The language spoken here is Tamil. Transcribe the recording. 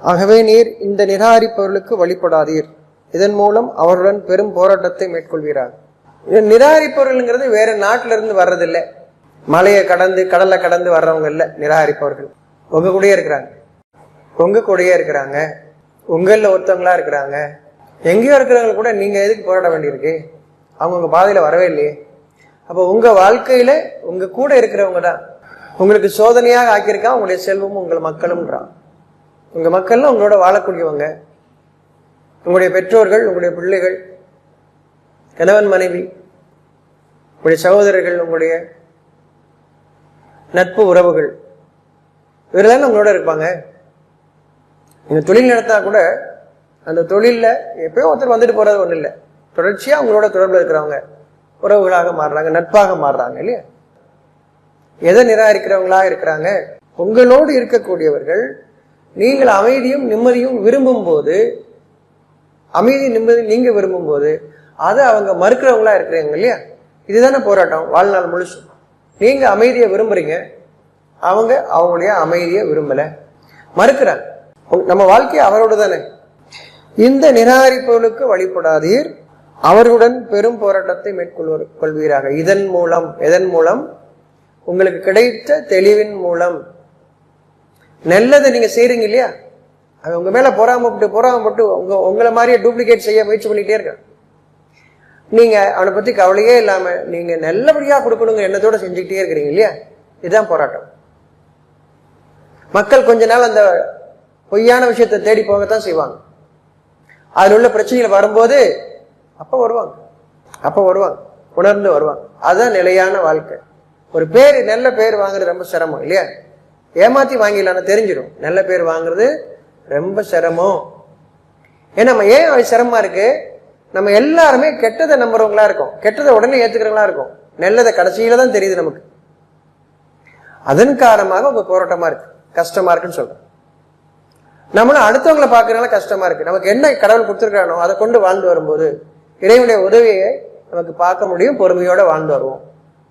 ஆகவே நீர் இந்த நிராகரிப்பவர்களுக்கு வழிபடாதீர். இதன் மூலம் அவருடன் பெரும் போராட்டத்தை மேற்கொள்கிறார் இது நிராகரிப்பவர்கள்ங்கிறது வேற நாட்டிலிருந்து வர்றதில்லை. மலையை கடந்து கடலை கடந்து வர்றவங்க இல்லை நிராகரிப்பவர்கள். உங்க கூடயே இருக்கிறாங்க. உங்க கூடயே இருக்கிறாங்க. உங்களில் ஒருத்தவங்களா இருக்கிறாங்க. எங்கேயோ இருக்கிறவங்க கூட நீங்க எதுக்கு போராட வேண்டியிருக்கு? அவங்க உங்க பாதையில வரவே இல்லையே. அப்போ உங்க வாழ்க்கையில உங்க கூட இருக்கிறவங்க தான். உங்களுக்கு சோதனையாக ஆக்கியிருக்கா? உங்களுடைய செல்வமும் உங்கள் மக்களும்ன்றான் உங்கள் மக்கள்லாம் உங்களோட வாழக்கூடியவங்க. உங்களுடைய பெற்றோர்கள் உங்களுடைய பிள்ளைகள் கணவன் மனைவி உங்களுடைய சகோதரர்கள் உங்களுடைய நட்பு உறவுகள் இவரெல்லாம் உங்களோட இருப்பாங்க. நீங்க தொழில் நடத்தினா கூட அந்த தொழிலில் எப்பயோ ஒருத்தர் வந்துட்டு போறது ஒன்றும் இல்லை. தொடர்ச்சியாக உங்களோட தொடர்பில் இருக்கிறவங்க உறவுகளாக மாறுறாங்க நட்பாக மாறுறாங்க இல்லையா? எதை நிராகரிக்கிறவங்களா இருக்கிறாங்க? உங்களோடு இருக்கக்கூடியவர்கள் நீங்கள் அமைதியும் நிம்மதியும் விரும்பும் போது அமைதி நிம்மதி நீங்க விரும்பும் போது அதை அவங்க மறுக்கிறவங்களா இருக்கிறீங்க இல்லையா? இதுதானே போராட்டம் வாழ்நாள் முழுசு நீங்க அமைதியை விரும்புறீங்க. அவங்க அவங்களுடைய அமைதியை விரும்பல. மறுக்கிறாங்க நம்ம வாழ்க்கை அவரோடு தானே. இந்த நிராகரிப்பவர்களுக்கு வழிபடாதீர். அவர்களுடன் பெரும் போராட்டத்தை மேற்கொள்வர் கொள்வீராக. இதன் மூலம் எதன் மூலம்? உங்களுக்கு கிடைத்த தெளிவின் மூலம். நல்லதை நீங்கள் செய்கிறீங்க இல்லையா? அவன் உங்கள் மேலே பொறாமப்பட்டு பொறாமப்பட்டு உங்கள் உங்களை மாதிரியே டூப்ளிகேட் செய்ய முயற்சி பண்ணிகிட்டே இருக்கான் நீங்கள் அவனை பற்றி கவலையே இல்லாமல் நீங்கள் நல்லபடியாக கொடுக்கணுங்க எண்ணத்தோடு செஞ்சுக்கிட்டே இருக்கிறீங்க இல்லையா? இதுதான் போராட்டம். மக்கள் கொஞ்ச நாள் அந்த பொய்யான விஷயத்தை தேடி போகத்தான் செய்வாங்க. அதில் உள்ள பிரச்சனைகள் வரும்போது அப்போ வருவாங்க. அப்போ வருவாங்க. உணர்ந்து வருவாங்க. அதுதான் நிலையான வாழ்க்கை. ஒரு பேர் நல்ல பேர் வாங்குறது ரொம்ப சிரமம் இல்லையா? ஏமாத்தி வாங்கிடலாம்னு தெரிஞ்சிடும். நல்ல பேர் வாங்குறது ரொம்ப சிரமம். ஏன்னா நம்ம ஏன் அது சிரமமா இருக்கு? நம்ம எல்லாருமே கெட்டதை நம்புறவங்களா இருக்கும். கெட்டதை உடனே ஏத்துக்கிறவங்களா இருக்கும். நல்லதை கடைசியில தான் தெரியுது நமக்கு. அதன் காரணமாக உங்க போராட்டமா இருக்கு. கஷ்டமா இருக்குன்னு சொல்றேன். நம்மளும் அடுத்தவங்களை பார்க்கறதுனால கஷ்டமா இருக்கு. நமக்கு என்ன கடவுள் கொடுத்துருக்கானோ அதை கொண்டு வாழ்ந்து வரும்போது இறைவனுடைய உதவியை நமக்கு பார்க்க முடியும் பொறுமையோட வாழ்ந்து வருவோம்.